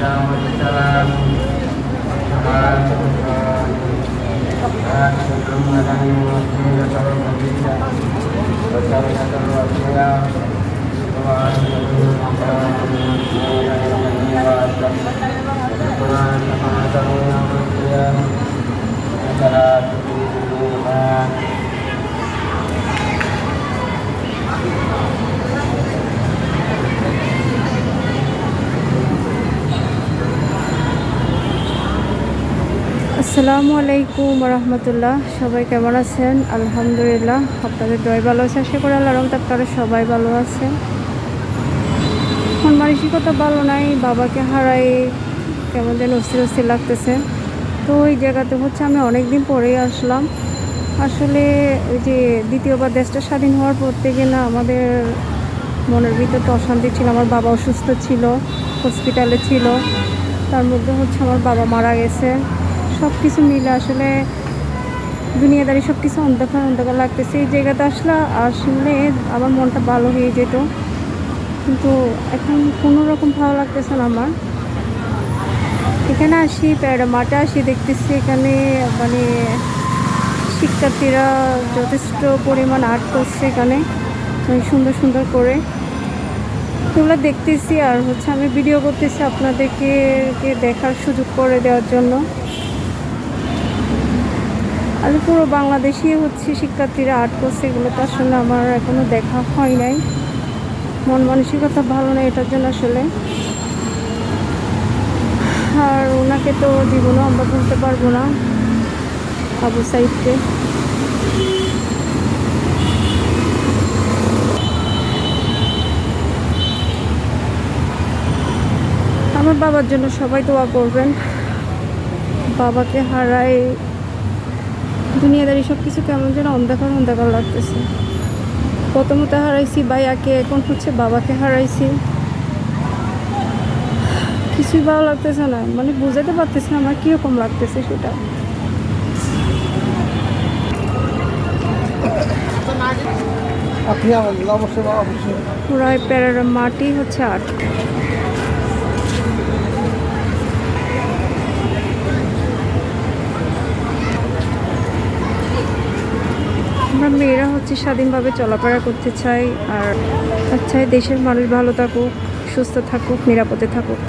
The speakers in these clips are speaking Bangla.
down আসসালামু আলাইকুম রহমতুল্লাহ সবাই কেমন আছেন? আলহামদুলিল্লাহ। আপনাদের দয় ভালো আছে। আশা করি আল্লাহ রহমত আপনারা সবাই ভালো আছেন। মন মানসিকতা ভালো নাই, বাবাকে হারাই, কেমন যেন অস্থির অস্থির লাগতেছে। তো ওই জায়গাতে হচ্ছে আমি অনেক দিন পরেই আসলাম। আসলে ওই যে দ্বিতীয়বার দেশটা স্বাধীন হওয়ার পর থেকে না আমাদের মনের ভিতর তো অশান্তি ছিল। আমার বাবা অসুস্থ ছিল হসপিটালে ছিল। তার মধ্যে হচ্ছে আমার বাবা মারা গেছে। সব কিছু মিলে আসলে দুনিয়াদারি সব কিছু অন্ধকার অন্ধকার লাগতেছে। এই জায়গাতে আসলে আসলে আমার মনটা ভালো হয়ে যেত। কিন্তু এখন কোনো রকম ভালো লাগতেছে না আমার। এখানে আসি, প্যারা মাঠে আসি, দেখতেছি এখানে মানে শিক্ষার্থীরা যথেষ্ট পরিমাণ আর্ট করছে এখানে। অনেক সুন্দর সুন্দর করে। সেগুলো দেখতেছি আর হচ্ছে আমি ভিডিও করতেছি আপনাদেরকে দেখার সুযোগ করে দেওয়ার জন্য। আর পুরো বাংলাদেশি হচ্ছে শিক্ষার্থীরা আর্ট করছে এগুলো তো আসলে আমার এখনও দেখা হয় নাই। মন মানসিকতা ভালো নেই এটার জন্য আসলে। আর ওনাকে তো জীবনও আমরা বলতে পারব না, আবু সাইদকে। আমার বাবার জন্য সবাই দোয়া করবেন। বাবাকে হারায় দুনিয়াদারি সব কিছু কেমন যেন অন্ধকার অন্ধকার লাগতেছে। প্রথমত হারাইছি ভাইয়াকে এখন হচ্ছে বাবাকে হারাইছি। কিছুই ভালো লাগতেছে না মানে বুঝাতে পারতেছি না আমার কীরকম লাগতেছে সেটা। আপনি আমাদের অবশ্যই অবশ্যই। পুরো প্যারার মাটি হচ্ছে আট আমরা মেয়েরা হচ্ছে স্বাধীনভাবে চলাফেরা করতে চাই আর চাই দেশের মানুষ ভালো থাকুক, সুস্থ থাকুক, নিরাপদে থাকুক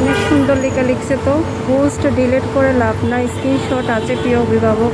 অনেক সুন্দর সুন্দর লিখে লিখছে তো। পোস্ট ডিলিট করে লাভ না স্ক্রিনশট আছে প্রিয় অভিভাবক।